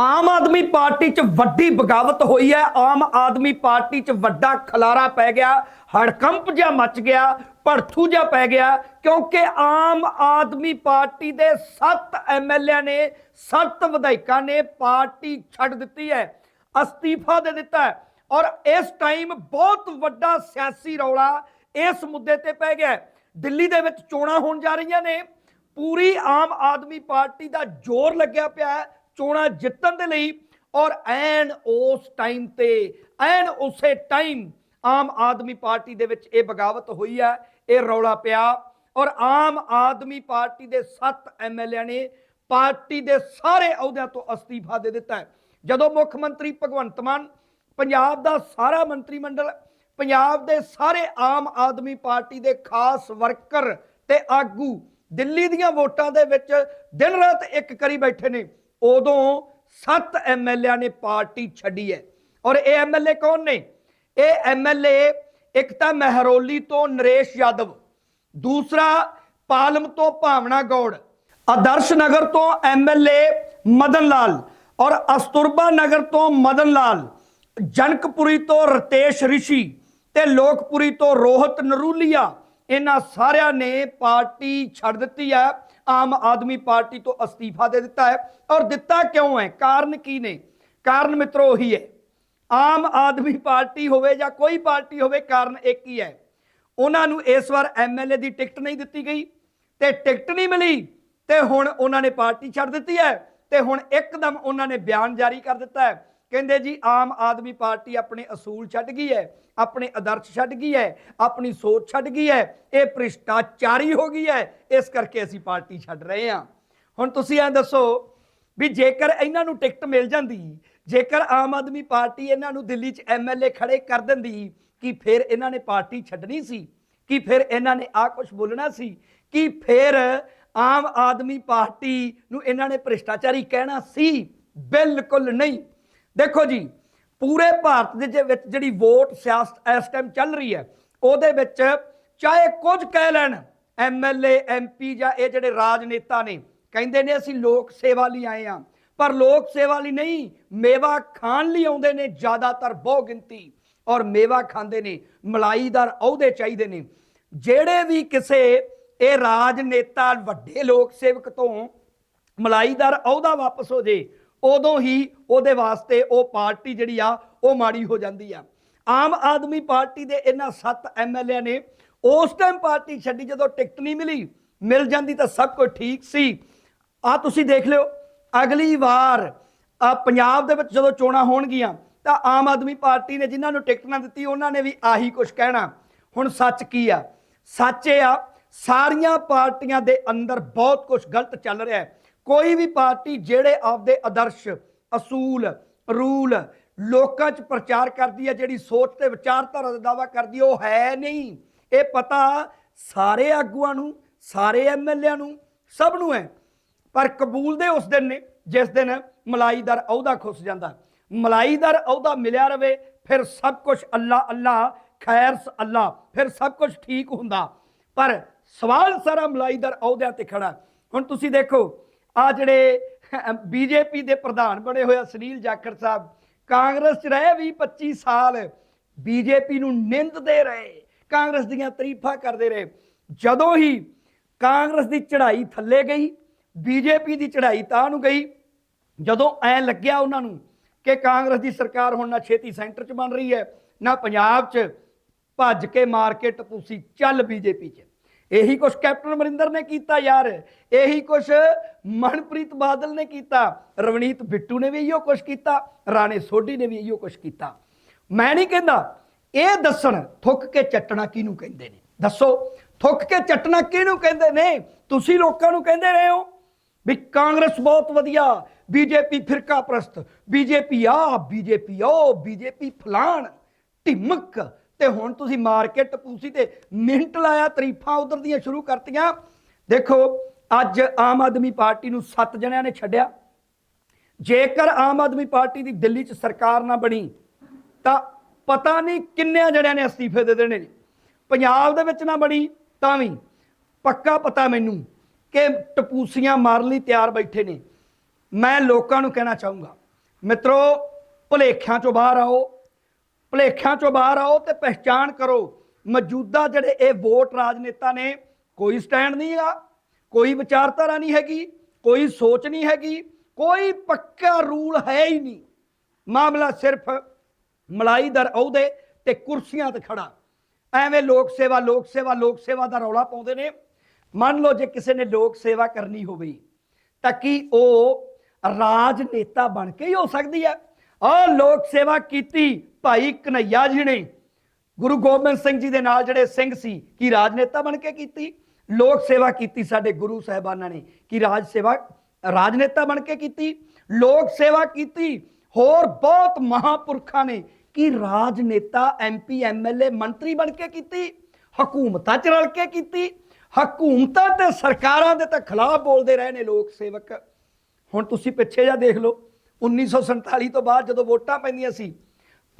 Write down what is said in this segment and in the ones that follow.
ਆਮ Aadmi party 'ਚ ਵੱਡੀ ਬਗਾਵਤ ਹੋਈ ਹੈ। ਆਮ ਆਦਮੀ ਪਾਰਟੀ 'ਚ ਵੱਡਾ ਖਲਾਰਾ ਪੈ ਗਿਆ। ਹੜਕੰਪ ਜਿਹਾ ਮਚ ਗਿਆ, ਭੜਥੂ ਜਿਹਾ ਪੈ ਗਿਆ, ਕਿਉਂਕਿ ਆਮ ਆਦਮੀ ਪਾਰਟੀ ਦੇ 7 ਐਮਐਲਏ ਨੇ 7 ਵਿਧਾਇਕਾਂ ਨੇ ਪਾਰਟੀ ਛੱਡ ਦਿੱਤੀ ਹੈ, ਅਸਤੀਫਾ ਦੇ ਦਿੱਤਾ ਹੈ। ਔਰ ਇਸ ਟਾਈਮ ਬਹੁਤ ਵੱਡਾ ਸਿਆਸੀ ਰੌਲਾ ਇਸ ਮੁੱਦੇ ਤੇ ਪੈ ਗਿਆ ਦਿੱਲੀ ਦੇ ਵਿੱਚ ਚੋਣਾਂ ਹੋਣ ਜਾ ਰਹੀਆਂ ਨੇ। ਪੂਰੀ ਆਮ ਆਦਮੀ ਪਾਰਟੀ ਦਾ ਜ਼ੋਰ ਲੱਗਿਆ ਪਿਆ ਹੈ। ਚੋਣਾਂ ਜਿੱਤਣ ਦੇ ਲਈ ਔਰ ਐਨ ਉਸ ਟਾਈਮ ਤੇ, ਐਨ ਉਸੇ ਟਾਈਮ ਆਮ ਆਦਮੀ ਪਾਰਟੀ ਦੇ ਵਿੱਚ ਇਹ ਬਗਾਵਤ ਹੋਈ ਹੈ ਇਹ ਰੌਲਾ ਪਿਆ ਔਰ ਆਮ ਆਦਮੀ ਪਾਰਟੀ ਦੇ 7 ਐਮਐਲਏ ਨੇ ਪਾਰਟੀ ਦੇ ਸਾਰੇ ਅਹੁਦਿਆਂ ਤੋਂ ਅਸਤੀਫਾ ਦੇ ਦਿੱਤਾ ਜਦੋਂ ਮੁੱਖ ਮੰਤਰੀ ਭਗਵੰਤ ਮਾਨ ਪੰਜਾਬ ਦਾ ਸਾਰਾ ਮੰਤਰੀ ਮੰਡਲ, ਪੰਜਾਬ ਦੇ ਸਾਰੇ ਆਮ ਆਦਮੀ ਪਾਰਟੀ ਦੇ ਖਾਸ ਵਰਕਰ ਤੇ ਆਗੂ ਦਿੱਲੀ ਦੀਆਂ ਵੋਟਾਂ ਦੇ ਵਿੱਚ ਦਿਨ ਰਾਤ ਇੱਕ ਕਰੀ ਬੈਠੇ ਨੇ। ਉਦੋਂ 7 ਐਮਐਲਏ ਨੇ ਪਾਰਟੀ ਛੱਡੀ ਹੈ। ਔਰ ਇਹ ਐਮਐਲਏ ਕੌਣ ਨੇ? ਇਹ ਐਮਐਲਏ ਇੱਕ ਤਾਂ ਮਹਿਰੋਲੀ ਤੋਂ ਨਰੇਸ਼ ਯਾਦਵ, ਦੂਸਰਾ ਪਾਲਮ ਤੋਂ ਭਾਵਨਾ ਗੌੜ, ਆਦਰਸ਼ ਨਗਰ ਤੋਂ ਐਮਐਲਏ ਮਦਨ ਲਾਲ ਔਰ ਅਸਤੁਰਬਾ ਨਗਰ ਤੋਂ ਮਦਨ ਲਾਲ, ਜਨਕਪੁਰੀ ਤੋਂ ਰਤੇਸ਼ ਰਿਸ਼ੀ ਤੇ ਲੋਕਪੁਰੀ ਤੋਂ ਰੋਹਤ ਨਰੂਲੀਆ, ਇਹਨਾਂ ਸਾਰਿਆਂ ਨੇ ਪਾਰਟੀ ਛੱਡ ਦਿੱਤੀ ਹੈ। ਆਮ ਆਦਮੀ ਪਾਰਟੀ ਤੋਂ ਅਸਤੀਫਾ ਦੇ ਦਿੱਤਾ ਹੈ। ਔਰ ਦਿੱਤਾ ਕਿਉਂ ਹੈ? ਕਾਰਨ ਕੀ ਨੇ? ਕਾਰਨ ਮਿੱਤਰੋ ਉਹੀ ਹੈ। ਆਮ ਆਦਮੀ ਪਾਰਟੀ ਹੋਵੇ ਜਾਂ ਕੋਈ ਪਾਰਟੀ ਹੋਵੇ, ਕਾਰਨ ਇੱਕ ਹੀ ਹੈ। ਉਹਨਾਂ ਨੂੰ ਇਸ ਵਾਰ ਐਮਐਲਏ ਦੀ ਟਿਕਟ ਨਹੀਂ ਦਿੱਤੀ ਗਈ। ਤੇ ਟਿਕਟ ਨਹੀਂ ਮਿਲੀ, ਤੇ ਹੁਣ ਉਹਨਾਂ ਨੇ ਪਾਰਟੀ ਛੱਡ ਦਿੱਤੀ ਹੈ। ਤੇ ਹੁਣ ਇੱਕਦਮ ਉਹਨਾਂ ਨੇ ਬਿਆਨ ਜਾਰੀ ਕਰ ਦਿੱਤਾ ਹੈ। ਕਹਿੰਦੇ ਜੀ, ਆਮ ਆਦਮੀ ਪਾਰਟੀ ਆਪਣੇ ਅਸੂਲ ਛੱਡ ਗਈ ਹੈ। ਆਪਣੇ ਆਦਰਸ਼ ਛੱਡ ਗਈ ਹੈ, ਆਪਣੀ ਸੋਚ ਛੱਡ ਗਈ ਹੈ, ਇਹ ਭ੍ਰਿਸ਼ਟਾਚਾਰੀ ਹੋ ਗਈ ਹੈ, ਇਸ ਕਰਕੇ ਅਸੀਂ ਪਾਰਟੀ ਛੱਡ ਰਹੇ ਹਾਂ। ਹੁਣ ਤੁਸੀਂ ਐਂ ਦੱਸੋ ਵੀ ਜੇਕਰ ਇਹਨਾਂ ਨੂੰ ਟਿਕਟ ਮਿਲ ਜਾਂਦੀ, ਜੇਕਰ ਆਮ ਆਦਮੀ ਪਾਰਟੀ ਇਹਨਾਂ ਨੂੰ ਦਿੱਲੀ 'ਚ ਐਮਐਲਏ ਖੜੇ ਕਰ ਦਿੰਦੀ, ਕਿ ਫਿਰ ਇਹਨਾਂ ਨੇ ਪਾਰਟੀ ਛੱਡਣੀ ਸੀ? ਕਿ ਫਿਰ ਇਹਨਾਂ ਨੇ ਆ ਕੁਝ ਬੋਲਣਾ ਸੀ? ਕਿ ਫਿਰ ਆਮ ਆਦਮੀ ਪਾਰਟੀ ਨੂੰ ਇਹਨਾਂ ਨੇ ਭ੍ਰਿਸ਼ਟਾਚਾਰੀ ਕਹਿਣਾ ਸੀ? ਬਿਲਕੁਲ ਨਹੀਂ। ਦੇਖੋ ਜੀ ਪੂਰੇ ਭਾਰਤ ਦੇ ਜੇ ਵਿੱਚ ਜਿਹੜੀ ਵੋਟ ਸਿਆਸਤ ਇਸ ਟਾਈਮ ਚੱਲ ਰਹੀ ਹੈ, ਉਹਦੇ ਵਿੱਚ ਚਾਹੇ ਕੁਝ ਕਹਿ ਲੈਣ ਐਮਐਲਏ ਐਮਪੀ ਜਾਂ ਇਹ ਜਿਹੜੇ ਰਾਜਨੇਤਾ ਨੇ, ਕਹਿੰਦੇ ਨੇ ਅਸੀਂ ਲੋਕ ਸੇਵਾ ਲਈ ਆਏ ਆ ਪਰ ਲੋਕ ਸੇਵਾ ਲਈ ਨਹੀਂ, ਮੇਵਾ ਖਾਣ ਲਈ ਆਉਂਦੇ ਨੇ ਜ਼ਿਆਦਾਤਰ ਬਹੁ ਗਿਣਤੀ ਔਰ ਮੇਵਾ ਖਾਂਦੇ ਨੇ ਮਲਾਈਦਾਰ ਅਹੁਦੇ ਚਾਹੀਦੇ ਨੇ। ਜਿਹੜੇ ਵੀ ਕਿਸੇ ਇਹ ਰਾਜਨੇਤਾ ਵੱਡੇ ਲੋਕ ਸੇਵਕ ਤੋਂ ਮਲਾਈਦਾਰ ਅਹੁਦਾ ਵਾਪਸ ਹੋ ਜੇ ਉਦੋਂ ਹੀ ਉਹਦੇ ਵਾਸਤੇ ਉਹ ਪਾਰਟੀ ਜਿਹੜੀ ਆ, ਉਹ ਮਾੜੀ ਹੋ ਜਾਂਦੀ ਆ। ਆਮ ਆਦਮੀ ਪਾਰਟੀ ਦੇ ਇਹਨਾਂ 7 ਐਮਐਲਏ ਨੇ, ਉਸ ਟਾਈਮ ਪਾਰਟੀ ਛੱਡੀ, ਜਦੋਂ ਟਿਕਟ ਨਹੀਂ ਮਿਲੀ, ਮਿਲ ਜਾਂਦੀ ਤਾਂ ਸਭ ਕੁਝ ਠੀਕ ਸੀ। ਆ ਤੁਸੀਂ ਦੇਖ ਲਿਓ, ਅਗਲੀ ਵਾਰ ਪੰਜਾਬ ਦੇ ਵਿੱਚ ਜਦੋਂ ਚੋਣਾਂ ਹੋਣਗੀਆਂ, ਤਾਂ ਆਮ ਆਦਮੀ ਪਾਰਟੀ ਨੇ ਜਿਨ੍ਹਾਂ ਨੂੰ ਟਿਕਟ ਨਾ ਦਿੱਤੀ, ਉਹਨਾਂ ਨੇ ਵੀ ਆਹੀ ਕੁਝ ਕਹਿਣਾ। ਹੁਣ ਸੱਚ ਕੀ ਆ? ਸੱਚ ਇਹ ਆ, ਸਾਰੀਆਂ ਪਾਰਟੀਆਂ ਦੇ ਅੰਦਰ ਬਹੁਤ ਕੁਝ ਗਲਤ ਚੱਲ ਰਿਹਾ ਹੈ। ਕੋਈ ਵੀ ਪਾਰਟੀ ਜਿਹੜੇ ਆਪਦੇ ਆਦਰਸ਼ ਅਸੂਲ ਰੂਲ ਲੋਕਾਂ 'ਚ ਪ੍ਰਚਾਰ ਕਰਦੀ ਹੈ ਜਿਹੜੀ ਸੋਚ ਤੇ ਵਿਚਾਰਧਾਰਾ ਦਾ ਦਾਵਾ ਕਰਦੀ ਹੈ, ਉਹ ਹੈ ਨਹੀਂ। ਇਹ ਪਤਾ ਸਾਰੇ ਆਗੂਆਂ ਨੂੰ ਸਾਰੇ ਐਮਐਲਏਆਂ ਨੂੰ ਸਭ ਨੂੰ ਹੈ। ਪਰ ਕਬੂਲ ਦੇ ਉਸ ਦਿਨ ਨੇ ਜਿਸ ਦਿਨ ਮਲਾਈਦਾਰ ਅਹੁਦਾ ਖੁੱਸ ਜਾਂਦਾ। ਮਲਾਈਦਾਰ ਅਹੁਦਾ ਮਿਲਿਆ ਰਵੇ ਫਿਰ ਸਭ ਕੁਝ ਅੱਲਾ ਅੱਲਾ ਖੈਰ ਅੱਲਾ ਫਿਰ ਸਭ ਕੁਝ ਠੀਕ ਹੁੰਦਾ। ਪਰ ਸਵਾਲ ਸਾਰਾ ਮਲਾਈਦਾਰ ਅਹੁਦਿਆਂ ਤੇ ਖੜਾ। ਹੁਣ ਤੁਸੀਂ ਦੇਖੋ ਆ ਜਿਹੜੇ ਬੀਜੇਪੀ ਦੇ ਪ੍ਰਧਾਨ ਬਣੇ ਹੋਏ ਆ ਸੁਨੀਲ ਜਾਖੜ ਸਾਹਿਬ, ਕਾਂਗਰਸ 'ਚ ਰਹੇ ਵੀ 25 ਸਾਲ, ਬੀਜੇਪੀ ਨੂੰ ਨਿੰਦਦੇ ਰਹੇ, ਕਾਂਗਰਸ ਦੀਆਂ ਤਾਰੀਫਾਂ ਕਰਦੇ ਰਹੇ। ਜਦੋਂ ਹੀ ਕਾਂਗਰਸ ਦੀ ਚੜ੍ਹਾਈ ਥੱਲੇ ਗਈ, ਬੀਜੇਪੀ ਦੀ ਚੜ੍ਹਾਈ ਤਾਂ ਨੂੰ ਗਈ, ਜਦੋਂ ਐ ਲੱਗਿਆ ਉਹਨਾਂ ਨੂੰ ਕਿ ਕਾਂਗਰਸ ਦੀ ਸਰਕਾਰ ਹੁਣ ਨਾ ਛੇਤੀ ਸੈਂਟਰ 'ਚ ਬਣ ਰਹੀ ਹੈ, ਨਾ ਪੰਜਾਬ 'ਚ ਭੱਜ ਕੇ ਮਾਰਕੀਟ ਤੁਸੀਂ ਚੱਲ ਬੀਜੇਪੀ 'ਚ। ਇਹੀ ਕੁਛ ਕੈਪਟਨ ਅਮਰਿੰਦਰ ਨੇ ਕੀਤਾ ਯਾਰ, ਇਹੀ ਕੁਛ ਮਨਪ੍ਰੀਤ ਬਾਦਲ ਨੇ ਕੀਤਾ, ਰਵਨੀਤ ਬਿੱਟੂ ਨੇ ਵੀ ਇਹੋ ਕੁਛ ਕੀਤਾ, ਰਾਣੇ ਸੋਢੀ ਨੇ ਵੀ ਇਹੋ ਕੁਛ ਕੀਤਾ। ਮੈਂ ਨਹੀਂ ਕਹਿੰਦਾ ਇਹ ਦੱਸਣ ਥੁੱਕ ਕੇ ਚੱਟਣਾ ਕਿਹਨੂੰ ਕਹਿੰਦੇ ਨੇ। ਦੱਸੋ, ਥੁੱਕ ਕੇ ਚੱਟਣਾ ਕਿਹਨੂੰ ਕਹਿੰਦੇ ਨੇ? ਤੁਸੀਂ ਲੋਕਾਂ ਨੂੰ ਕਹਿੰਦੇ ਰਹੇ ਹੋ ਵੀ ਕਾਂਗਰਸ ਬਹੁਤ ਵਧੀਆ, ਬੀਜੇਪੀ ਫਿਰਕਾ ਪ੍ਰਸਤ, ਬੀਜੇਪੀ ਆ, ਬੀਜੇਪੀ ਉਹ, ਬੀਜੇਪੀ ਫਲਾਣ, ਢਿਮਕ ਤੇ ਹੁਣ ਤੁਸੀਂ ਮਾਰ ਕੇ ਟਪੂਸੀ ਤੇ ਮਿੰਟ ਲਾਇਆ ਤਰੀਫਾਂ ਉਧਰ ਦੀਆਂ ਸ਼ੁਰੂ ਕਰਤੀਆਂ। ਦੇਖੋ, ਅੱਜ ਆਮ ਆਦਮੀ ਪਾਰਟੀ ਨੂੰ 7 ਜਣਿਆਂ ਨੇ ਛੱਡਿਆ। ਜੇਕਰ ਆਮ ਆਦਮੀ ਪਾਰਟੀ ਦੀ ਦਿੱਲੀ 'ਚ ਸਰਕਾਰ ਨਾ ਬਣੀ, ਤਾਂ ਪਤਾ ਨਹੀਂ ਕਿੰਨਿਆਂ ਜਣਿਆਂ ਨੇ ਅਸਤੀਫੇ ਦੇ ਦੇਣੇ ਨੇ। ਪੰਜਾਬ ਦੇ ਵਿੱਚ ਨਾ ਬਣੀ, ਤਾਂ ਵੀ ਪੱਕਾ ਪਤਾ ਮੈਨੂੰ ਕਿ ਟਪੂਸੀਆਂ ਮਾਰਨ ਲਈ ਤਿਆਰ ਬੈਠੇ ਨੇ। ਮੈਂ ਲੋਕਾਂ ਨੂੰ ਕਹਿਣਾ ਚਾਹੂੰਗਾ, ਮਿੱਤਰੋ, ਭੁਲੇਖਿਆਂ ਚੋਂ ਬਾਹਰ ਆਓ। ਭੁਲੇਖਿਆਂ ਚੋਂ ਬਾਹਰ ਆਓ ਤੇ ਪਹਿਚਾਣ ਕਰੋ। ਮੌਜੂਦਾ ਜਿਹੜੇ ਇਹ ਵੋਟ ਰਾਜਨੇਤਾ ਨੇ, ਕੋਈ ਸਟੈਂਡ ਨਹੀਂ ਆ ਕੋਈ ਵਿਚਾਰਧਾਰਾ ਨਹੀਂ ਹੈਗੀ, ਕੋਈ ਸੋਚ ਨਹੀਂ ਹੈਗੀ, ਕੋਈ ਪੱਕਾ ਰੂਲ ਹੈ ਹੀ ਨਹੀਂ। ਮਾਮਲਾ ਸਿਰਫ ਮਲਾਈ ਦਰ ਅਹੁਦੇ ਤੇ ਕੁਰਸੀਆਂ ਤੇ ਖੜਾ। ਐਵੇਂ ਲੋਕ ਸੇਵਾ ਲੋਕ ਸੇਵਾ ਲੋਕ ਸੇਵਾ ਦਾ ਰੌਲਾ ਪਾਉਂਦੇ ਨੇ। ਮੰਨ ਲਓ ਜੇ ਕਿਸੇ ਨੇ ਲੋਕ ਸੇਵਾ ਕਰਨੀ ਹੋਵੇ, ਤਾਂ ਕੀ ਉਹ ਰਾਜਨੇਤਾ ਬਣ ਕੇ ਹੀ ਹੋ ਸਕਦੀ ਹੈ? ਆ ਲੋਕ ਸੇਵਾ ਕੀਤੀ ਭਾਈ ਕਨਈਆ ਜੀ ਨੇ ਗੁਰੂ ਗੋਬਿੰਦ ਸਿੰਘ ਜੀ ਦੇ ਨਾਲ ਜਿਹੜੇ ਸਿੰਘ ਸੀ, ਕੀ ਰਾਜਨੇਤਾ ਬਣ ਕੇ ਕੀਤੀ? ਲੋਕ ਸੇਵਾ ਕੀਤੀ ਸਾਡੇ ਗੁਰੂ ਸਾਹਿਬਾਨਾਂ ਨੇ। ਕੀ ਰਾਜ ਸੇਵਾ, ਰਾਜਨੇਤਾ ਬਣ ਕੇ ਕੀਤੀ? ਲੋਕ ਸੇਵਾ ਕੀਤੀ, ਹੋਰ ਬਹੁਤ ਮਹਾਪੁਰਖਾਂ ਨੇ। ਕੀ ਰਾਜਨੇਤਾ ਐਮਪੀ ਐਮਐਲਏ ਮੰਤਰੀ ਬਣ ਕੇ ਕੀਤੀ? ਹਕੂਮਤਾਂ ਚ ਰਲ ਕੇ ਕੀਤੀ? ਹਕੂਮਤਾਂ ਤੇ ਸਰਕਾਰਾਂ ਦੇ ਤਾਂ ਖਿਲਾਫ ਬੋਲਦੇ ਰਹੇ ਨੇ ਲੋਕ ਸੇਵਕ। ਹੁਣ ਤੁਸੀਂ ਪਿੱਛੇ ਜਾ ਦੇਖ ਲਓ 1947 ਤੋਂ ਬਾਅਦ ਜਦੋਂ ਵੋਟਾਂ ਪੈਂਦੀਆਂ ਸੀ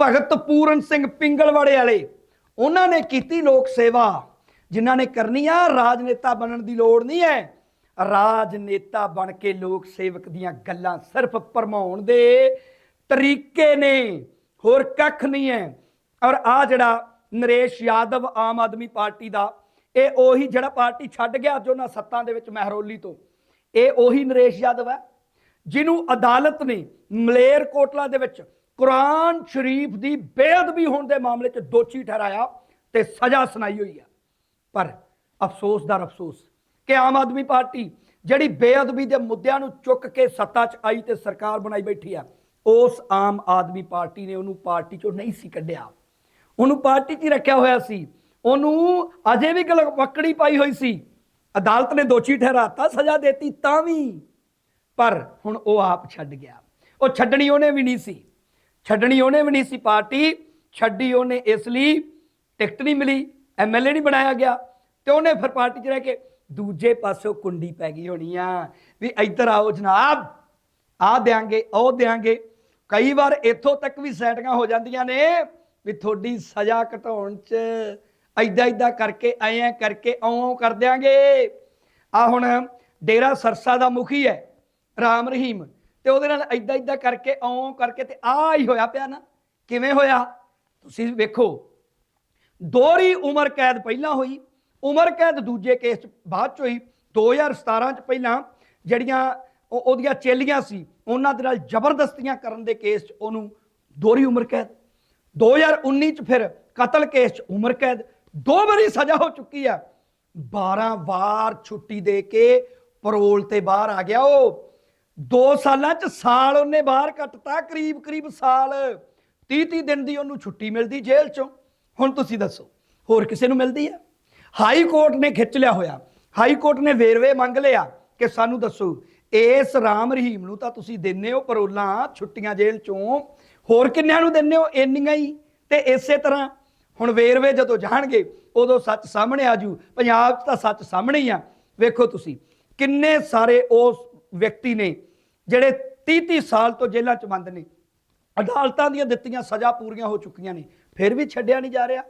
ਭਗਤ ਪੂਰਨ ਸਿੰਘ ਪਿੰਗਲਵਾੜੇ ਵਾਲੇ। ਉਹਨਾਂ ਨੇ ਕੀਤੀ ਲੋਕ ਸੇਵਾ, ਜਿਨ੍ਹਾਂ ਨੇ ਕਰਨੀ ਆ, ਰਾਜਨੇਤਾ ਬਣਨ ਦੀ ਲੋੜ ਨਹੀਂ ਹੈ। ਰਾਜਨੇਤਾ ਬਣ ਕੇ ਲੋਕ ਸੇਵਕ ਦੀਆਂ ਗੱਲਾਂ ਸਿਰਫ ਭਰਮਾਉਣ ਦੇ ਤਰੀਕੇ ਨੇ, ਹੋਰ ਕੱਖ ਨਹੀਂ ਹੈ। ਔਰ ਆ ਜਿਹੜਾ ਨਰੇਸ਼ ਯਾਦਵ ਆਮ ਆਦਮੀ ਪਾਰਟੀ ਦਾ, ਇਹ ਉਹੀ ਜਿਹੜਾ ਪਾਰਟੀ ਛੱਡ ਗਿਆ ਜੋ ਨਾ ਸੱਤਾਂ ਦੇ ਵਿੱਚ ਮਹਿਰੋਲੀ ਤੋਂ। ਇਹ ਉਹੀ ਨਰੇਸ਼ ਯਾਦਵ ਹੈ, ਜਿਹਨੂੰ ਅਦਾਲਤ ਨੇ ਮਲੇਰ ਕੋਟਲਾ ਦੇ ਵਿੱਚ ਕੁਰਾਨ ਸ਼ਰੀਫ ਦੀ ਬੇਅਦਬੀ ਹੋਣ ਦੇ ਮਾਮਲੇ 'ਚ ਦੋਸ਼ੀ ਠਹਿਰਾਇਆ ਤੇ ਸਜ਼ਾ ਸੁਣਾਈ ਹੋਈ ਹੈ। ਪਰ ਅਫਸੋਸ ਦਾ ਅਫਸੋਸ, ਕਿ ਆਮ ਆਦਮੀ ਪਾਰਟੀ ਜਿਹੜੀ ਬੇਅਦਬੀ ਦੇ ਮੁੱਦਿਆਂ ਨੂੰ ਚੁੱਕ ਕੇ ਸੱਤਾ 'ਚ ਆਈ ਤੇ ਸਰਕਾਰ ਬਣਾਈ ਬੈਠੀ ਆ ਉਸ ਆਮ ਆਦਮੀ ਪਾਰਟੀ ਨੇ ਉਹਨੂੰ ਪਾਰਟੀ 'ਚੋਂ ਨਹੀਂ ਸੀ ਕੱਢਿਆ। ਉਹਨੂੰ ਪਾਰਟੀ 'ਚ ਹੀ ਰੱਖਿਆ ਹੋਇਆ ਸੀ। ਉਹਨੂੰ ਅਜੇ ਵੀ ਗਲ ਪਕੜੀ ਪਾਈ ਹੋਈ ਸੀ। ਅਦਾਲਤ ਨੇ ਦੋਸ਼ੀ ਠਹਿਰਾਤਾ, ਸਜ਼ਾ ਦਿੱਤੀ ਤਾਂ ਵੀ। ਪਰ ਹੁਣ ਉਹ ਆਪ ਛੱਡ ਗਿਆ। ਉਹ ਛੱਡਣੀ ਉਹਨੇ ਵੀ ਨਹੀਂ ਸੀ। ਛੱਡਣੀ ਉਹਨੇ ਵੀ ਨਹੀਂ ਸੀ ਪਾਰਟੀ, ਛੱਡੀ ਉਹਨੇ ਇਸ ਲਈ, ਟਿਕਟ ਨਹੀਂ ਮਿਲੀ ਐਮਐਲਏ ਨਹੀਂ ਬਣਾਇਆ ਗਿਆ, ਤੇ ਉਹਨੇ ਫਿਰ ਪਾਰਟੀ 'ਚ ਰਹਿ ਕੇ ਦੂਜੇ ਪਾਸੋਂ ਕੁੰਡੀ ਪੈ ਗਈ ਹੋਣੀ ਆ, ਵੀ ਇੱਧਰ ਆਓ ਜਨਾਬ ਆ ਦਿਆਂਗੇ, ਉਹ ਦਿਆਂਗੇ। ਕਈ ਵਾਰ ਇੱਥੋਂ ਤੱਕ ਵੀ ਸੈਟਿੰਗਾਂ ਹੋ ਜਾਂਦੀਆਂ ਨੇ, ਵੀ ਤੁਹਾਡੀ ਸਜ਼ਾ ਘਟਾਉਣ 'ਚ ਐਦਾਂ ਐਦਾਂ ਕਰਕੇ ਐਂ ਕਰਕੇ ਔਂ ਕਰ ਦਿਆਂਗੇ। ਆ ਹੁਣ ਡੇਰਾ ਸਰਸਾ ਦਾ ਮੁਖੀ ਹੈ, ਰਾਮ ਰਹੀਮ। ਤੇ ਉਹਦੇ ਨਾਲ ਐਦਾਂ ਐਦਾਂ ਕਰਕੇ ਔਂ ਕਰਕੇ ਤੇ ਆ ਹੀ ਹੋਇਆ ਪਿਆ ਨਾ। ਕਿਵੇਂ ਹੋਇਆ? ਤੁਸੀਂ ਵੇਖੋ। ਦੋਹਰੀ ਉਮਰ ਕੈਦ ਪਹਿਲਾਂ ਹੋਈ, ਉਮਰ ਕੈਦ ਦੂਜੇ ਕੇਸ ਚ ਬਾਅਦ ਚ ਹੋਈ। 2017 ਚ ਪਹਿਲਾਂ ਜਿਹੜੀਆਂ ਉਹ- ਉਹਦੀਆਂ ਚੇਲੀਆਂ ਸੀ, ਉਹਨਾਂ ਦੇ ਨਾਲ ਜ਼ਬਰਦਸਤੀਆਂ ਕਰਨ ਦੇ ਕੇਸ ਚ ਉਹਨੂੰ ਦੋਹਰੀ ਉਮਰ ਕੈਦ। 2019 ਚ ਫਿਰ ਕਤਲ ਕੇਸ ਚ ਉਮਰ ਕੈਦ। ਦੋ ਵਾਰੀ ਸਜ਼ਾ ਹੋ ਚੁੱਕੀ ਆ। 12 ਵਾਰ ਛੁੱਟੀ ਦੇ ਕੇ ਪਰੋਲ ਤੇ ਬਾਹਰ ਆ ਗਿਆ ਉਹ। 2 ਸਾਲਾਂ ਚ ਸਾਲ ਉਹਨੇ ਬਾਹਰ ਕੱਟਤਾ, ਕਰੀਬ ਕਰੀਬ ਸਾਲ। 30 30 ਦਿਨ ਦੀ ਉਹਨੂੰ ਛੁੱਟੀ ਮਿਲਦੀ ਜੇਲ੍ਹ ਚੋਂ। ਹੁਣ ਤੁਸੀਂ ਦੱਸੋ, ਹੋਰ ਕਿਸੇ ਨੂੰ ਮਿਲਦੀ ਹੈ? ਹਾਈ ਕੋਰਟ ਨੇ ਖਿੱਚ ਲਿਆ ਹੋਇਆ। ਹਾਈ ਕੋਰਟ ਨੇ ਵੇਰਵੇ ਮੰਗ ਲਿਆ ਕਿ ਸਾਨੂੰ ਦੱਸੋ, ਇਸ ਰਾਮ ਰਹੀਮ ਨੂੰ ਤਾਂ ਤੁਸੀਂ ਦਿੰਨੇ ਹੋ ਪਰੋਲਾਂ ਛੁੱਟੀਆਂ ਜੇਲ੍ਹ ਚੋਂ। ਹੋਰ ਕਿੰਨਿਆਂ ਨੂੰ ਦਿੰਨੇ ਹੋ? ਇੰਨੀਆਂ ਹੀ। ਤੇ ਇਸੇ ਤਰ੍ਹਾਂ ਹੁਣ ਵੇਰਵੇ ਜਦੋਂ ਜਾਣਗੇ, ਉਦੋਂ ਸੱਚ ਸਾਹਮਣੇ ਆ ਜੂ। ਪੰਜਾਬ 'ਚ ਤਾਂ ਸੱਚ ਸਾਹਮਣੇ ਹੀ ਆ। ਵੇਖੋ ਤੁਸੀਂ, ਕਿੰਨੇ ਸਾਰੇ ਉਸ ਵਿਅਕਤੀ ਨੇ ਜਿਹੜੇ 30 30 ਸਾਲ ਤੋਂ ਜੇਲ੍ਹਾਂ 'ਚ ਬੰਦ ਨੇ, ਅਦਾਲਤਾਂ ਦੀਆਂ ਦਿੱਤੀਆਂ ਸਜ਼ਾ ਪੂਰੀਆਂ ਹੋ ਚੁੱਕੀਆਂ ਨੇ, ਫਿਰ ਵੀ ਛੱਡਿਆ ਨਹੀਂ ਜਾ ਰਿਹਾ।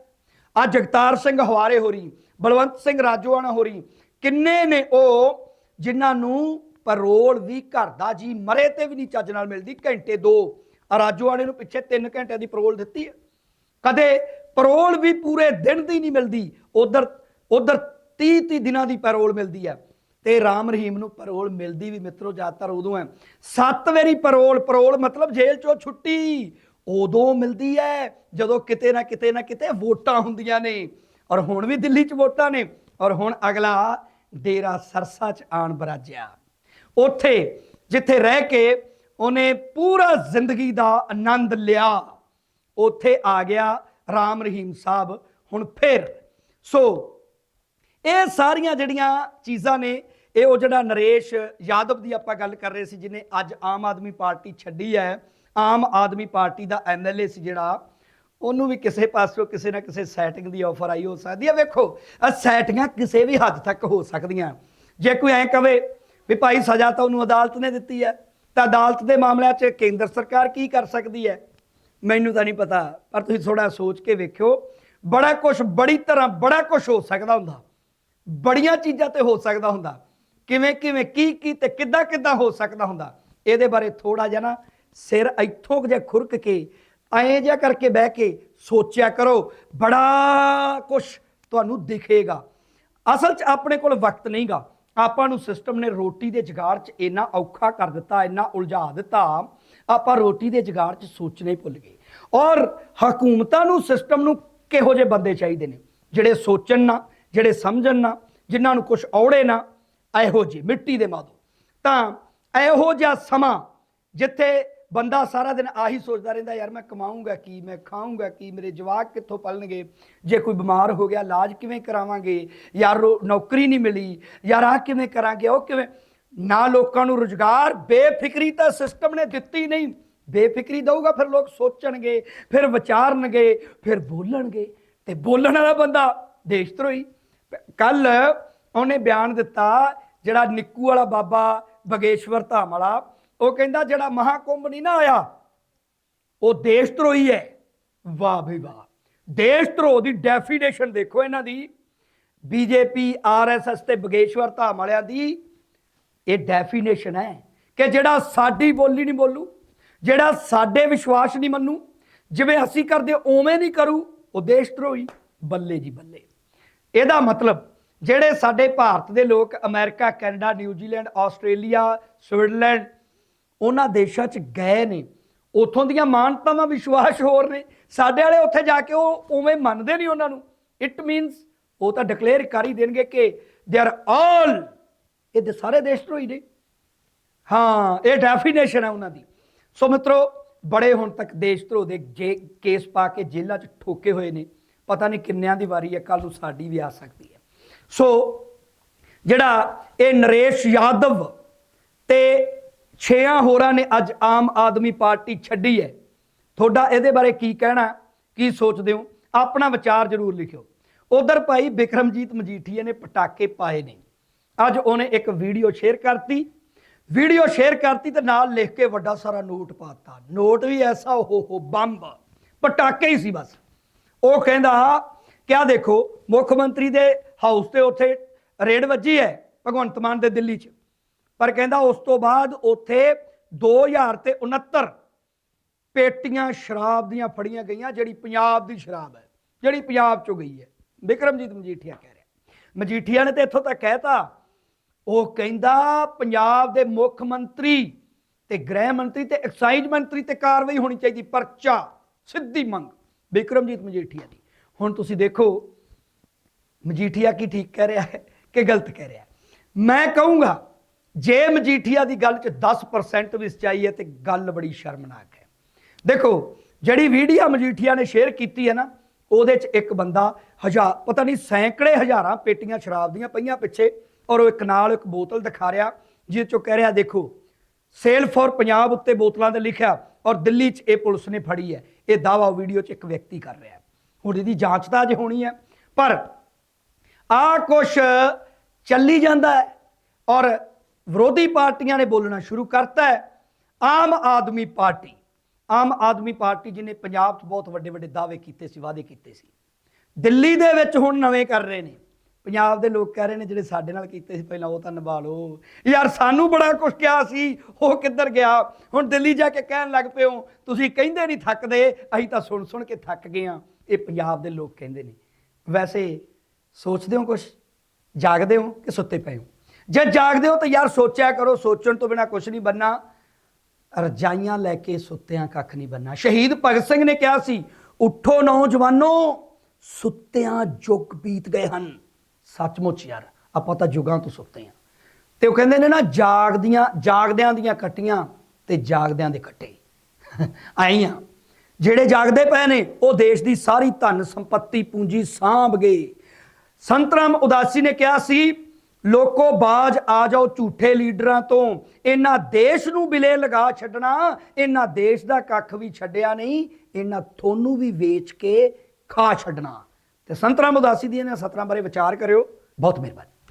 ਆ ਜਗਤਾਰ ਸਿੰਘ ਹਵਾਰੇ ਹੋ ਰਹੀ, ਬਲਵੰਤ ਸਿੰਘ ਰਾਜੋਆਣਾ ਹੋ ਰਹੀ, ਕਿੰਨੇ ਨੇ ਉਹ ਜਿਨ੍ਹਾਂ ਨੂੰ ਪਰੋਲ ਵੀ ਘਰ ਦਾ ਜੀ ਮਰੇ ਤੇ ਵੀ ਨਹੀਂ ਚੱਜ ਨਾਲ ਮਿਲਦੀ, ਘੰਟੇ ਦੋ ਆ ਰਾਜੋਆਣੇ ਨੂੰ ਪਿੱਛੇ 3 ਘੰਟਿਆਂ ਦੀ ਪਰੋਲ ਦਿੱਤੀ ਹੈ। ਕਦੇ ਪਰੋਲ ਵੀ ਪੂਰੇ ਦਿਨ ਦੀ ਨਹੀਂ ਮਿਲਦੀ, ਉਧਰ ਉਧਰ 30 30 ਦਿਨਾਂ ਦੀ ਪਰੋਲ ਮਿਲਦੀ ਹੈ। ਤੇ ਰਾਮ ਰਹੀਮ ਨੂੰ ਪਰੋਲ ਮਿਲਦੀ ਵੀ ਮਿੱਤਰੋ ਜ਼ਿਆਦਾਤਰ ਉਦੋਂ ਹੈ। ਸੱਤ ਵਾਰੀ ਪਰੋਲ ਪਰੋਲ ਮਤਲਬ ਜੇਲ੍ਹ ਚੋਂ ਛੁੱਟੀ। ਉਦੋਂ ਮਿਲਦੀ ਹੈ, ਜਦੋਂ ਕਿਤੇ ਨਾ ਕਿਤੇ ਨਾ ਕਿਤੇ ਵੋਟਾਂ ਹੁੰਦੀਆਂ ਨੇ। ਔਰ ਹੁਣ ਵੀ ਦਿੱਲੀ 'ਚ ਵੋਟਾਂ ਨੇ। ਔਰ ਹੁਣ ਅਗਲਾ ਡੇਰਾ ਸਰਸਾ 'ਚ ਆਣ ਬਰਾਜਿਆ। ਉੱਥੇ ਜਿੱਥੇ ਰਹਿ ਕੇ ਉਹਨੇ ਪੂਰਾ ਜ਼ਿੰਦਗੀ ਦਾ ਆਨੰਦ ਲਿਆ। ਉੱਥੇ ਆ ਗਿਆ ਰਾਮ ਰਹੀਮ ਸਾਹਿਬ। ਹੁਣ ਫਿਰ ਸੋ ਇਹ ਸਾਰੀਆਂ ਜਿਹੜੀਆਂ ਚੀਜ਼ਾਂ ਨੇ, ਇਹ ਉਹ ਜਿਹੜਾ ਨਰੇਸ਼ ਯਾਦਵ ਦੀ ਆਪਾਂ ਗੱਲ ਕਰ ਰਹੇ ਸੀ, ਜਿਹਨੇ ਅੱਜ ਆਮ ਆਦਮੀ ਪਾਰਟੀ ਛੱਡੀ ਹੈ, ਆਮ ਆਦਮੀ ਪਾਰਟੀ ਦਾ ਐਮਐਲਏ ਸੀ ਜਿਹੜਾ, ਉਹਨੂੰ ਵੀ ਕਿਸੇ ਪਾਸੋਂ ਕਿਸੇ ਨਾ ਕਿਸੇ ਸੈਟਿੰਗ ਦੀ ਆਫਰ ਆਈ ਹੋ ਸਕਦੀ ਹੈ। ਵੇਖੋ, ਇਹ ਸੈਟਿੰਗਾਂ ਕਿਸੇ ਵੀ ਹੱਦ ਤੱਕ ਹੋ ਸਕਦੀਆਂ। ਜੇ ਕੋਈ ਐਂ ਕਵੇ ਵੀ ਭਾਈ ਸਜ਼ਾ ਤਾਂ ਉਹਨੂੰ ਅਦਾਲਤ ਨੇ ਦਿੱਤੀ ਹੈ, ਤਾਂ ਅਦਾਲਤ ਦੇ ਮਾਮਲਿਆਂ 'ਚ ਕੇਂਦਰ ਸਰਕਾਰ ਕੀ ਕਰ ਸਕਦੀ ਹੈ? ਮੈਨੂੰ ਤਾਂ ਨਹੀਂ ਪਤਾ, ਪਰ ਤੁਸੀਂ ਥੋੜਾ ਸੋਚ ਕੇ ਵੇਖਿਓ, ਬੜਾ ਕੁਝ ਬੜੀ ਤਰ੍ਹਾਂ ਬੜਾ ਕੁਝ ਹੋ ਸਕਦਾ ਹੁੰਦਾ। ਬੜੀਆਂ ਚੀਜ਼ਾਂ ਤੇ ਹੋ ਸਕਦਾ ਹੁੰਦਾ। ਕਿਵੇਂ ਕਿਵੇਂ, ਕੀ ਕੀ ਤੇ ਕਿੱਦਾਂ ਕਿੱਦਾਂ ਹੋ ਸਕਦਾ ਹੁੰਦਾ। ਇਹਦੇ ਬਾਰੇ ਥੋੜਾ ਜਿਹਾ ਨਾ ਸਿਰ ਇੱਥੋਂ ਕੁ ਜਿਹਾ ਖੁਰਕ ਕੇ, ਐਂ ਜਿਹਾ ਕਰਕੇ ਬਹਿ ਕੇ ਸੋਚਿਆ ਕਰੋ। ਬੜਾ ਕੁਝ ਤੁਹਾਨੂੰ ਦਿਖੇਗਾ। ਅਸਲ 'ਚ ਆਪਣੇ ਕੋਲ ਵਕਤ ਨਹੀਂਗਾ। ਆਪਾਂ ਨੂੰ ਸਿਸਟਮ ਨੇ ਰੋਟੀ ਦੇ ਜਗਾੜ 'ਚ ਇੰਨਾ ਔਖਾ ਕਰ ਦਿੱਤਾ, ਇੰਨਾ ਉਲਝਾ ਦਿੱਤਾ, ਆਪਾਂ ਰੋਟੀ ਦੇ ਜਗਾੜ 'ਚ ਸੋਚਣਾ ਹੀ ਭੁੱਲ ਗਏ। ਔਰ ਹਕੂਮਤਾਂ ਨੂੰ ਸਿਸਟਮ ਨੂੰ ਕਿਹੋ ਜਿਹੇ ਬੰਦੇ ਚਾਹੀਦੇ ਨੇ, ਜਿਹੜੇ ਸੋਚਣ ਨਾ ਜਿਹੜੇ ਸਮਝਣ ਨਾ, ਜਿਨ੍ਹਾਂ ਨੂੰ ਕੁਝ ਔੜੇ ਨਾ, ਇਹੋ ਜਿਹੇ ਮਿੱਟੀ ਦੇ ਮਾਦੋ ਤਾਂ ਇਹੋ ਜਿਹਾ ਸਮਾਂ ਜਿੱਥੇ ਬੰਦਾ ਸਾਰਾ ਦਿਨ ਆਹੀ ਸੋਚਦਾ ਰਹਿੰਦਾ, ਯਾਰ ਮੈਂ ਕਮਾਊਂਗਾ ਕੀ? ਮੈਂ ਖਾਊਂਗਾ ਕੀ? ਮੇਰੇ ਜਵਾਕ ਕਿੱਥੋਂ ਪਲਣਗੇ? ਜੇ ਕੋਈ ਬਿਮਾਰ ਹੋ ਗਿਆ, ਇਲਾਜ ਕਿਵੇਂ ਕਰਾਵਾਂਗੇ? ਯਾਰ ਰੋ- ਨੌਕਰੀ ਨਹੀਂ ਮਿਲੀ, ਯਾਰ ਆ ਕਿਵੇਂ ਕਰਾਂਗੇ? ਉਹ ਕਿਵੇਂ? ਨਾ ਲੋਕਾਂ ਨੂੰ ਰੁਜ਼ਗਾਰ, ਬੇਫਿਕਰੀ ਤਾਂ ਸਿਸਟਮ ਨੇ ਦਿੱਤੀ ਨਹੀਂ। ਬੇਫਿਕਰੀ ਦਊਗਾ, ਫਿਰ ਲੋਕ ਸੋਚਣਗੇ, ਫਿਰ ਵਿਚਾਰਨਗੇ, ਫਿਰ ਬੋਲਣਗੇ। ਤੇ ਬੋਲਣ ਵਾਲਾ ਬੰਦਾ ਦੇਸ਼ ਧਰੋਹੀ। ਕੱਲ ਉਹਨੇ ਬਿਆਨ ਦਿੱਤਾ, ਜਿਹੜਾ ਨਿੱਕੂ ਵਾਲਾ ਬਾਬਾ ਬਗੇਸ਼ਵਰ ਧਾਮ ਵਾਲਾ, ਉਹ ਕਹਿੰਦਾ ਜਿਹੜਾ ਮਹਾਕੁੰਭ ਨਹੀਂ ਨਾ ਆਇਆ, ਉਹ ਦੇਸ਼ ਧਰੋਹੀ ਹੈ। ਵਾਹ ਬਈ ਵਾਹ। ਦੇਸ਼ ਧਰੋਹ ਦੀ ਡੈਫੀਨੇਸ਼ਨ ਦੇਖੋ ਇਹਨਾਂ ਦੀ। ਬੀਜੇਪੀ ਆਰਐਸਐਸ ਤੇ ਬਗੇਸ਼ਵਰ ਧਾਮ ਵਾਲਿਆਂ ਦੀ ਇਹ ਡੈਫੀਨੇਸ਼ਨ ਹੈ ਕਿ ਜਿਹੜਾ ਸਾਡੀ ਬੋਲੀ ਨਹੀਂ ਬੋਲੂ, ਜਿਹੜਾ ਸਾਡੇ ਵਿਸ਼ਵਾਸ ਨਹੀਂ ਮੰਨੂ, ਜਿਵੇਂ ਅਸੀਂ ਕਰਦੇ ਉਵੇਂ ਨਹੀਂ ਕਰੂ, ਉਹ ਦੇਸ਼ ਧਰੋਹੀ, ਬੱਲੇ ਜੀ ਬੱਲੇ। ਇਹਦਾ ਮਤਲਬ ਜਿਹੜੇ ਸਾਡੇ ਭਾਰਤ ਦੇ ਲੋਕ, America, Canada New Zealand Australia, Switzerland, ਉਹਨਾਂ ਦੇਸ਼ਾਂ 'ਚ ਗਏ ਨੇ। ਉਥੋਂ ਦੀਆਂ ਮਾਨਤਾਵਾਂ ਵਿਸ਼ਵਾਸ ਹੋਰ ਨੇ। ਸਾਡੇ ਵਾਲੇ ਉੱਥੇ ਜਾ ਕੇ ਉਹ ਉਵੇਂ ਮੰਨਦੇ ਨਹੀਂ ਉਹਨਾਂ ਨੂੰ। ਇਟ ਮੀਨਸ ਉਹ ਤਾਂ ਡਿਕਲੇਅਰ ਕਰ ਹੀ ਦੇਣਗੇ ਕਿ ਦੇ ਆਰ ਆਲ ਇਹ ਦੇ ਸਾਰੇ ਦੇਸ਼ ਧਰੋਹੀ ਨੇ। ਹਾਂ, ਇਹ ਡੈਫੀਨੇਸ਼ਨ ਹੈ ਉਹਨਾਂ ਦੀ। ਸੋ ਮਿੱਤਰੋ, ਬੜੇ ਹੁਣ ਤੱਕ ਦੇਸ਼ ਧਰੋ ਦੇ ਜੇ ਕੇਸ ਪਾ ਕੇ ਜੇਲ੍ਹਾਂ 'ਚ ਠੋਕੇ ਹੋਏ ਨੇ। ਪਤਾ ਨਹੀਂ ਕਿੰਨਿਆਂ ਦੀ ਵਾਰੀ ਹੈ ਕੱਲ ਨੂੰ ਸਾਡੀ ਵੀ ਆ ਸਕਦੀ ਹੈ। ਸੋ ਜਿਹੜਾ ਇਹ ਨਰੇਸ਼ ਯਾਦਵ ਤੇ ਛੇਆਂ ਹੋਰਾਂ ਨੇ ਅੱਜ ਆਮ ਆਦਮੀ ਪਾਰਟੀ ਛੱਡੀ ਹੈ, ਤੁਹਾਡਾ ਇਹਦੇ ਬਾਰੇ ਕੀ ਕਹਿਣਾ, ਕੀ ਸੋਚਦੇ ਹੋ? ਆਪਣਾ ਵਿਚਾਰ ਜ਼ਰੂਰ ਲਿਖਿਓ। ਉਧਰ ਭਾਈ ਬਿਕਰਮਜੀਤ ਮਜੀਠੀਏ ਨੇ ਪਟਾਕੇ ਪਾਏ ਨੇ। ਅੱਜ ਉਹਨੇ ਇੱਕ ਵੀਡੀਓ ਸ਼ੇਅਰ ਕਰਤੀ। ਵੀਡੀਓ ਸ਼ੇਅਰ ਕਰਤੀ ਤੇ ਨਾਲ ਲਿਖ ਕੇ ਵੱਡਾ ਸਾਰਾ ਨੋਟ ਪਾਤਾ। ਨੋਟ ਵੀ ਐਸਾ ਹੋ ਹੋ ਬੰਬ। ਪਟਾਕੇ ਹੀ ਸੀ ਬਸ। ਉਹ ਕਹਿੰਦਾ ਕਿ ਆ ਦੇਖੋ, ਮੁੱਖ ਮੰਤਰੀ ਦੇ ਹਾਊਸ ਤੇ ਉੱਥੇ ਰੇਡ ਵੱਜੀ ਹੈ ਭਗਵੰਤ ਮਾਨ ਦੇ ਦਿੱਲੀ 'ਚ। ਪਰ ਕਹਿੰਦਾ, ਉਸ ਤੋਂ ਬਾਅਦ ਉੱਥੇ 2000 ਤੇ 69 ਪੇਟੀਆਂ ਸ਼ਰਾਬ ਦੀਆਂ ਫੜੀਆਂ ਗਈਆਂ, ਜਿਹੜੀ ਪੰਜਾਬ ਦੀ ਸ਼ਰਾਬ ਹੈ, ਜਿਹੜੀ ਪੰਜਾਬ ਚੋਂ ਗਈ ਹੈ। ਵਿਕਰਮਜੀਤ ਮਜੀਠੀਆ ਕਹਿ ਰਿਹਾ ਮਜੀਠੀਆ ਨੇ ਤੇ ਇੱਥੋਂ ਤੱਕ ਕਹਿਤਾ ਉਹ ਕਹਿੰਦਾ, ਪੰਜਾਬ ਦੇ ਮੁੱਖ ਮੰਤਰੀ ਤੇ ਗ੍ਰਹਿ ਮੰਤਰੀ ਤੇ ਐਕਸਾਈਜ਼ ਮੰਤਰੀ ਤੇ ਕਾਰਵਾਈ ਹੋਣੀ ਚਾਹੀਦੀ, ਪਰਚਾ, ਸਿੱਧੀ ਮੰਗ। ਵਿਕਰਮਜੀਤ ਮਜੀਠੀਆ ਦੀ ਹੁਣ ਤੁਸੀਂ ਦੇਖੋ, ਮਜੀਠੀਆ ਕੀ ਠੀਕ ਕਹਿ ਰਿਹਾ ਹੈ ਕਿ ਗਲਤ ਕਹਿ ਰਿਹਾ ਹੈ। ਮੈਂ ਕਹੂੰਗਾ, ਜੇ ਮਜੀਠੀਆ ਦੀ ਗੱਲ 'ਚ 10% ਵੀ ਸੱਚਾਈ ਹੈ ਤੇ ਗੱਲ ਬੜੀ ਸ਼ਰਮਨਾਕ ਹੈ। ਦੇਖੋ, ਜਿਹੜੀ ਵੀਡੀਓ ਮਜੀਠੀਆ ਨੇ ਸ਼ੇਅਰ ਕੀਤੀ ਹੈ ਨਾ, ਉਹਦੇ 'ਚ ਇੱਕ ਬੰਦਾ ਹਜ਼ਾਰ ਪਤਾ ਨਹੀਂ ਸੈਂਕੜੇ ਹਜ਼ਾਰਾਂ ਪੇਟੀਆਂ ਸ਼ਰਾਬ ਦੀਆਂ ਪਈਆਂ ਪਿੱਛੇ ਔਰ ਉਹ ਇੱਕ ਨਾਲ ਇੱਕ ਬੋਤਲ ਦਿਖਾ ਰਿਹਾ ਜਿਹਦੇ 'ਚੋਂ ਕਹਿ ਰਿਹਾ, ਦੇਖੋ, ਸੇਲ ਫॉर ਪੰਜਾਬ ਉੱਤੇ ਬੋਤਲਾਂ ਤੇ ਲਿਖਿਆ ਔਰ ਦਿੱਲੀ 'ਚ ਇਹ ਪੁਲਿਸ ਨੇ ਫੜੀ ਹੈ। ਇਹ ਦਾਵਾ ਵੀਡੀਓ 'ਚ ਇੱਕ ਵਿਅਕਤੀ ਕਰ ਰਿਹਾ ਹੈ। ਹੁਣ ਇਹਦੀ ਜਾਂਚ ਤਾਂ ਅਜੇ ਹੋਣੀ ਹੈ, ਪਰ ਆ ਕੁਛ ਚੱਲੀ ਜਾਂਦਾ ਹੈ ਔਰ ਵਿਰੋਧੀ ਪਾਰਟੀਆਂ ਨੇ ਬੋਲਣਾ ਸ਼ੁਰੂ ਕਰਤਾ ਹੈ। ਆਮ ਆਦਮੀ ਪਾਰਟੀ, ਆਮ ਆਦਮੀ ਪਾਰਟੀ ਜਿਹਨੇ ਪੰਜਾਬ 'ਚ ਬਹੁਤ ਵੱਡੇ ਵੱਡੇ ਦਾਅਵੇ ਕੀਤੇ ਸੀ, ਵਾਅਦੇ ਕੀਤੇ ਸੀ। ਦਿੱਲੀ ਦੇ ਵਿੱਚ ਹੁਣ ਨਵੇਂ ਕਰ ਰਹੇ ਨੇ। ਪੰਜਾਬ ਦੇ ਲੋਕ ਕਹਿ ਰਹੇ ਨੇ ਜਿਹੜੇ ਸਾਡੇ ਨਾਲ ਕੀਤੇ ਸੀ, ਪਹਿਲਾਂ ਉਹ ਤਾਂ ਨਿਭਾ ਲਓ। ਯਾਰ ਸਾਨੂੰ ਬੜਾ ਕੁਝ ਕਿਹਾ ਸੀ, ਉਹ ਕਿੱਧਰ ਗਿਆ? ਹੁਣ ਦਿੱਲੀ ਜਾ ਕੇ ਕਹਿਣ ਲੱਗ ਪਿਓ ਤੁਸੀਂ ਕਹਿੰਦੇ ਨਹੀਂ ਥੱਕਦੇ, ਅਸੀਂ ਤਾਂ ਸੁਣ ਸੁਣ ਕੇ ਥੱਕ ਗਏ ਆ ਇਹ ਪੰਜਾਬ ਦੇ ਲੋਕ ਕਹਿੰਦੇ ਨੇ। ਵੈਸੇ ਸੋਚਦੇ ਹੋ ਕੁਝ ਜਾਗਦੇ ਹੋ ਕਿ ਸੁੱਤੇ ਪਏ ਹੋ? ਜੇ ਜਾਗਦੇ ਹੋ ਤਾਂ ਯਾਰ ਸੋਚਿਆ ਕਰੋ, ਸੋਚਣ ਤੋਂ ਬਿਨਾ ਕੁਝ ਨਹੀਂ ਬੰਨਾ ਰਜਾਈਆਂ ਲੈ ਕੇ ਸੁੱਤਿਆਂ ਕੱਖ ਨਹੀਂ ਬੰਨਾ ਸ਼ਹੀਦ ਭਗਤ ਸਿੰਘ ਨੇ ਕਿਹਾ ਸੀ, ਉੱਠੋ ਨੌਜਵਾਨੋ, ਸੁੱਤਿਆਂ ਜੁਗ ਬੀਤ ਗਏ ਹਨ। ਸੱਚਮੁੱਚ ਯਾਰ, ਆਪਾਂ ਤਾਂ ਜੁਗਾਂ ਤੋਂ ਸੁੱਤੇ ਆ। ਤੇ ਉਹ ਕਹਿੰਦੇ ਨੇ ਨਾ ਜਾਗਦੀਆਂ ਜਾਗਦਿਆਂ ਦੀਆਂ ਕੱਟੀਆਂ ਤੇ ਜਾਗਦਿਆਂ ਦੇ ਕੱਟੇ। ਆਈ ਆਈਆਂ ਜਿਹੜੇ ਜਾਗਦੇ ਪਏ ਨੇ, ਉਹ ਦੇਸ਼ ਦੀ ਸਾਰੀ ਧਨ ਸੰਪਤੀ, ਪੂੰਜੀ ਸਾਂਭ ਗਏ। ਸੰਤਰਾਮ ਉਦਾਸੀ ਨੇ ਕਿਹਾ ਸੀ, ਲੋਕੋ ਬਾਜ ਆ ਜਾਓ ਝੂਠੇ ਲੀਡਰਾਂ ਤੋਂ। ਇਹਨਾਂ ਦੇਸ਼ ਨੂੰ ਬਿਲੇ ਲਗਾ ਛੱਡਣਾ। ਇਹਨਾਂ ਦੇਸ਼ ਦਾ ਕੱਖ ਵੀ ਛੱਡਿਆ ਨਹੀਂ। ਇਹਨਾਂ ਤੁਹਾਨੂੰ ਵੀ ਵੇਚ ਕੇ ਖਾ ਛੱਡਣਾ। ਤੇ ਸੰਤਰਾਮ ਉਦਾਸੀ ਦੀਆਂ ਇਹਨਾਂ ਸਤਰਾਂ ਬਾਰੇ ਵਿਚਾਰ ਕਰਿਓ। ਬਹੁਤ ਮਿਹਰਬਾਨੀ।